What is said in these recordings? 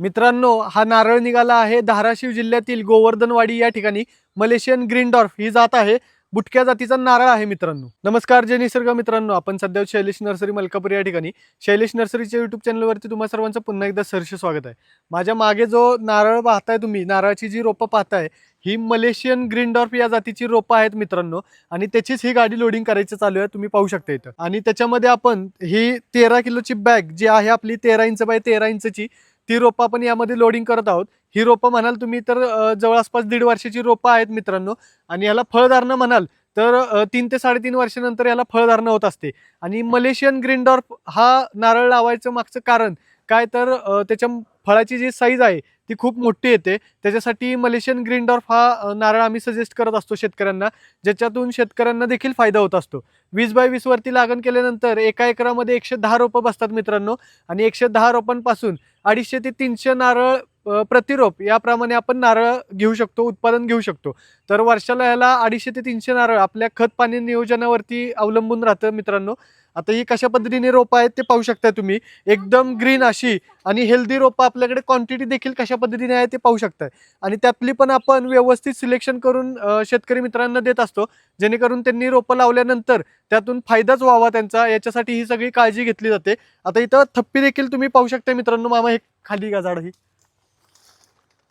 मित्रांनो हा नारळ निघाला आहे धाराशिव जिल्ह्यातील गोवर्धनवाडी या ठिकाणी. मलेशियन ग्रीनडॉर्फ ही जात आहे. बुटक्या जातीचा नारळ आहे मित्रांनो. नमस्कार जय निसर्ग मित्रांनो. आपण सध्या शैलेश नर्सरी मलकापूर या ठिकाणी. शैलेश नर्सरीच्या युट्यूब चॅनलवरती तुम्हा सर्वांचं पुन्हा एकदा सरसे स्वागत आहे. माझ्या मागे जो नारळ पाहताय तुम्ही नारळाची जी रोपं पाहताय ही मलेशियन ग्रीनडॉर्फ या जातीची रोपं आहेत मित्रांनो. आणि त्याचीच ही गाडी लोडिंग करायची चालू आहे तुम्ही पाहू शकता इथं. आणि त्याच्यामध्ये आपण ही तेरा किलोची बॅग जी आहे आपली तेरा इंच बाय तेरा इंचची ती रोपं आपण यामध्ये लोडिंग करत आहोत. ही रोपं म्हणाल तुम्ही तर जवळपास दीड वर्षाची रोपं आहेत मित्रांनो. आणि याला फळधारणं म्हणाल तर तीन ते साडेतीन वर्षानंतर याला फळधारणं होत असते. आणि मलेशियन ग्रीन डॉर्फ हा नारळ लावायचं मागचं कारण काय तर त्याच्या फळाची जी साईज आहे ती खूप मोठी येते. त्याच्यासाठी मलेशियन ग्रीन डॉर्फ हा नारळ आम्ही सजेस्ट करत असतो शेतकऱ्यांना. ज्याच्यातून शेतकऱ्यांना देखील फायदा होत असतो. वीस बाय वीसवरती लागण केल्यानंतर एका एकरामध्ये एकशे दहा रोपं बसतात मित्रांनो. आणि एकशे दहा रोपांपासून अडीचशे ते तीनशे नारळ प्रतिरोप याप्रमाणे आपण नारळ घेऊ शकतो उत्पादन घेऊ शकतो. तर वर्षाला ह्याला अडीचशे ते तीनशे नारळ आपल्या खत पाणी नियोजनावरती अवलंबून राहतं मित्रांनो. आता ही कशा पद्धतीने रोपं आहेत ते पाहू शकता तुम्ही. एकदम ग्रीन अशी आणि हेल्दी रोपं आपल्याकडे क्वांटिटी देखील कशा पद्धतीने आहे ते पाहू शकताय. आणि त्यातली पण आपण व्यवस्थित सिलेक्शन करून शेतकरी मित्रांना देत असतो. जेणेकरून त्यांनी रोपं लावल्यानंतर त्यातून फायदाच व्हावा त्यांचा. याच्यासाठी ही सगळी काळजी घेतली जाते. आता इथं थप्पी देखील तुम्ही पाहू शकता मित्रांनो. मामा हे खाली का झाड ही.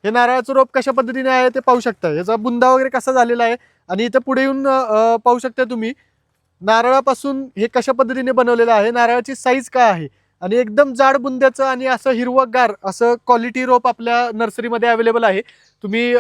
हे नारळाचं रोप कशा पद्धतीने आहे ते पाहू शकता. याचा बुंदा वगैरे कसा झालेला आहे आणि इथं पुढे येऊन पाहू शकता तुम्ही. नारळापासून हे कशा पद्धतीने बनवलेलं आहे नारळाची साईज काय आहे? आणि एकदम जाड बुंद्याचं आणि असं हिरवगार असं क्वालिटी रोप आपल्या नर्सरीमध्ये अवेलेबल आहे. तुम्ही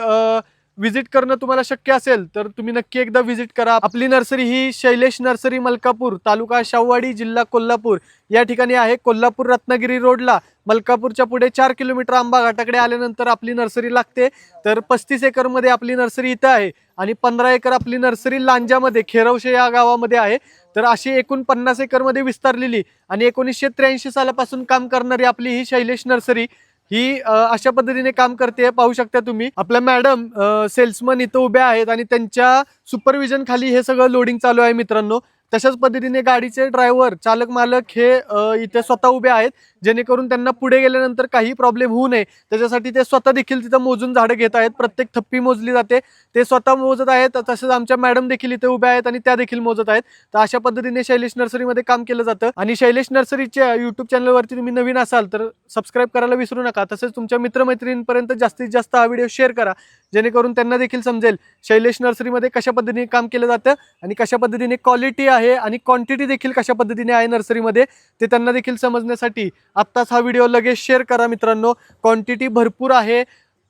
व्हिजिट करणं तुम्हाला शक्य असेल तर तुम्ही नक्की एकदा व्हिजिट करा. आपली नर्सरी ही शैलेश नर्सरी मलकापूर तालुका शाहवाडी जिल्हा कोल्हापूर. या ठिकाणी आहे कोल्हापूर रत्नागिरी रोडला. मलकापूरच्या पुढे चार किलोमीटर आंबा घाटाकडे आल्यानंतर आपली नर्सरी लागते. तर पस्तीस एकरमध्ये आपली नर्सरी इथं आहे आणि पंधरा एकर आपली नर्सरी लांजामध्ये खेरवशे या गावामध्ये आहे. तर अशी एकूण पन्नास एकरमध्ये विस्तारलेली आणि एकोणीसशे त्र्याऐंशी सालापासून काम करणारी आपली ही शैलेश नर्सरी ही अशा पद्धतीने काम करते पाहू शकता तुम्ही. आपल्या मॅडम सेल्समन इथं उभ्या आहेत आणि त्यांच्या सुपरविजन खाली हे सगळं लोडिंग चालू आहे मित्रांनो. तशाच पद्धतीने गाडीचे ड्रायव्हर चालक मालक हे इथे स्वतः उभे आहेत. जेणेकरून त्यांना पुढे गेल्यानंतर काही प्रॉब्लेम होऊ नये. त्याच्यासाठी ते स्वतः देखील तिथं मोजून झाडं घेत आहेत. प्रत्येक थप्पी मोजली जाते. ते स्वतः मोजत आहेत. तसंच आमच्या मॅडम देखील इथे उभ्या आहेत आणि त्या देखील मोजत आहेत. तर अशा पद्धतीने शैलेश नर्सरीमध्ये काम केलं जातं. आणि शैलेश नर्सरीच्या युट्यूब चॅनलवरती तुम्ही नवीन असाल तर सबस्क्राईब करायला विसरू नका. तसेच तुमच्या मित्रमैत्रिणींपर्यंत जास्तीत जास्त हा व्हिडिओ शेअर करा. जेणेकरून त्यांना देखील समजेल शैलेश नर्सरीमध्ये कशा पद्धतीने काम केलं जातं आणि कशा पद्धतीने क्वालिटी आहे. आहे आणि क्वांटिटी देखील कशा पद्धतीने आहे नर्सरीमध्ये ते त्यांना देखील समजण्यासाठी आत्ताच हा व्हिडिओ लगेच शेअर करा मित्रांनो. क्वांटिटी भरपूर आहे.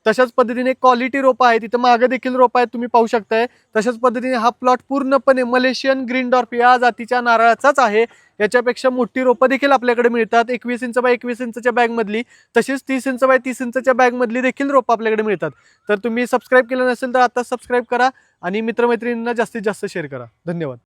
तशाच पद्धतीने क्वालिटी रोपं आहेत. तिथं मागं देखील रोपं आहेत तुम्ही पाहू शकताय. तशाच पद्धतीने हा प्लॉट पूर्णपणे मलेशियन ग्रीन डॉर्फ या जातीच्या नारळाचाच आहे. याच्यापेक्षा मोठी रोपं देखील आपल्याकडे मिळतात. एकवीस इंच बाय एकवीस इंचच्या बॅगमधली तशीच तीस इंच बाय तीस इंचच्या बॅगमधली देखील रोपं आपल्याकडे मिळतात. तर तुम्ही सबस्क्राईब केलं नसेल तर आता सबस्क्राईब करा आणि मित्रमैत्रिणींना जास्तीत जास्त शेअर करा. धन्यवाद.